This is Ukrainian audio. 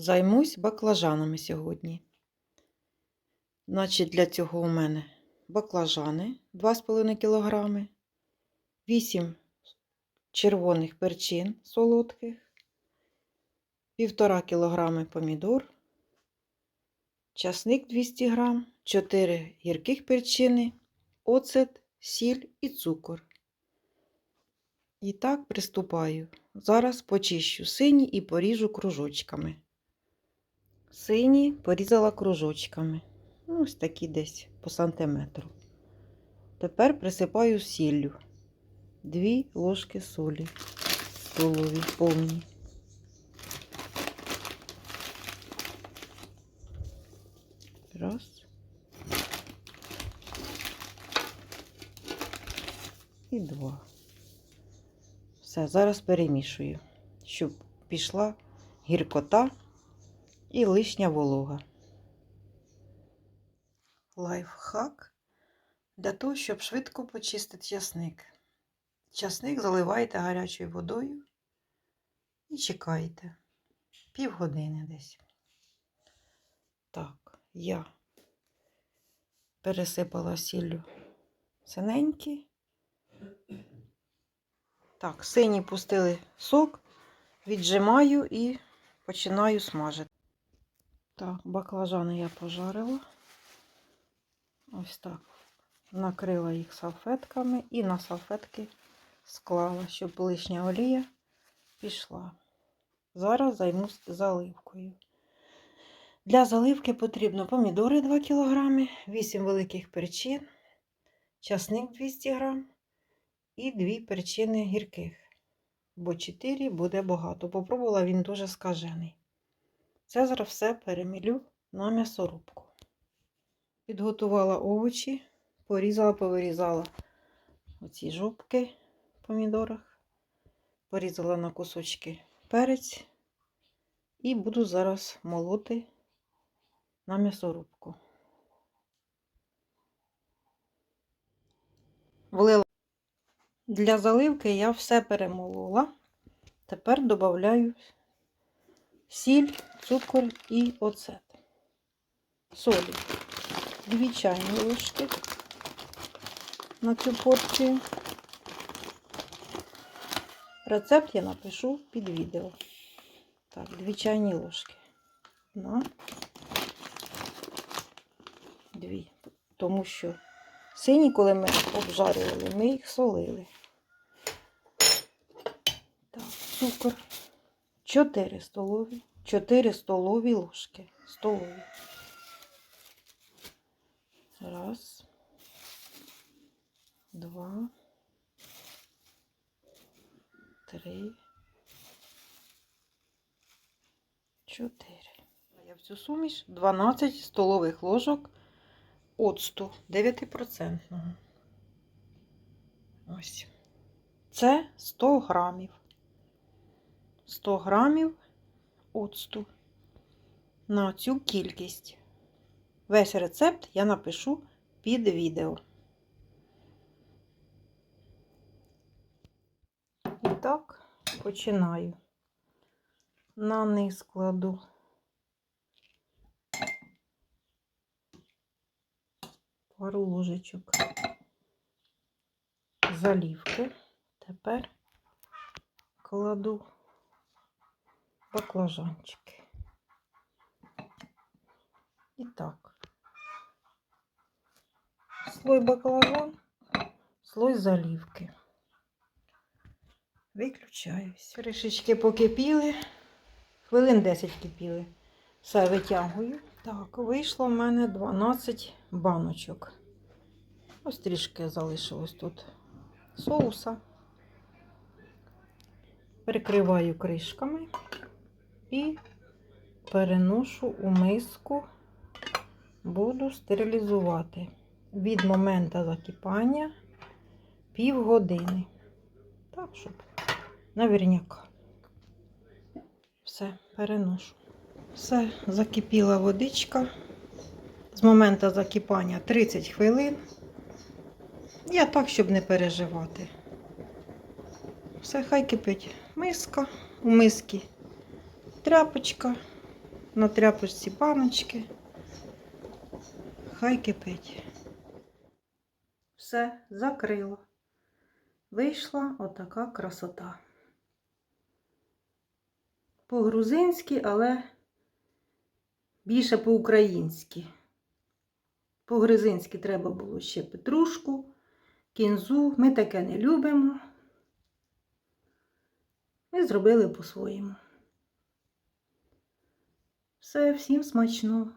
Займусь баклажанами сьогодні. Значить, для цього у мене баклажани 2,5 кг, 8 червоних перчин солодких, 1,5 кг помідор, часник 200 г, 4 гірких перчини, оцет, сіль і цукор. І так приступаю. Зараз почищу сині і поріжу кружочками. Сині порізала кружочками. Ну, ось такі десь по сантиметру. Тепер присипаю сіллю. Дві ложки солі столові повні. Раз. І два. Все, зараз перемішую, щоб пішла гіркота і лишня волога. Лайфхак для того, щоб швидко почистити часник. Часник заливаєте гарячою водою і чекаєте півгодини десь. Так, я пересипала сіллю синенькі. Так, сині пустили сок, віджимаю і починаю смажити. Так, баклажани я пожарила. Ось так. Накрила їх салфетками і на салфетки склала, щоб лишня олія пішла. Зараз займусь заливкою. Для заливки потрібно помідори 2 кг, 8 великих перчин, часник 200 г і 2 перчини гірких. Бо 4 буде багато. Попробувала він дуже скажений. Це зараз все перемілю на м'ясорубку. Підготувала овочі, порізала, повирізала оці жопки в помідорах, порізала на кусочки перець і буду зараз молоти на м'ясорубку. Влила. Для заливки я все перемолола. Тепер додаю сіль, цукор і оцет. Солі. Дві чайні ложки на цю порцію. Рецепт я напишу під відео. Так, дві чайні ложки. На дві. Тому що сині, коли ми обжарювали, ми їх солили. Так, цукор. 4 столові, 4 столові ложки. Столові. Раз, два, три, чотири. Я в цю суміш 12 столових ложок оцту 9%. Ось. Це 100 грамів. 100 грамів оцту на цю кількість. Весь рецепт я напишу під відео. І так, починаю. На низ кладу пару ложечок залівки. Тепер кладу баклажанчики. І так. Слой баклажан, слой заливки. Виключаюсь. Кришечки покипіли, хвилин 10 кипіли. Все витягую. Так, вийшло в мене 12 баночок. Ось трішки залишилось тут соуса. Прикриваю кришками і переношу у миску, буду стерилізувати від моменту закипання півгодини. Так, щоб наверняка. Все, переношу. Все, закипіла водичка. З моменту закипання 30 хвилин. Я так, щоб не переживати. Все, хай кипить миска, у миски тряпочка, на тряпочці баночки. Хай кипить. Все, закрила. Вийшла отака красота. По-грузинськи, але більше по-українськи. По-грузинськи треба було ще петрушку, кінзу. Ми таке не любимо. Ми зробили по-своєму. Все, всім смачно.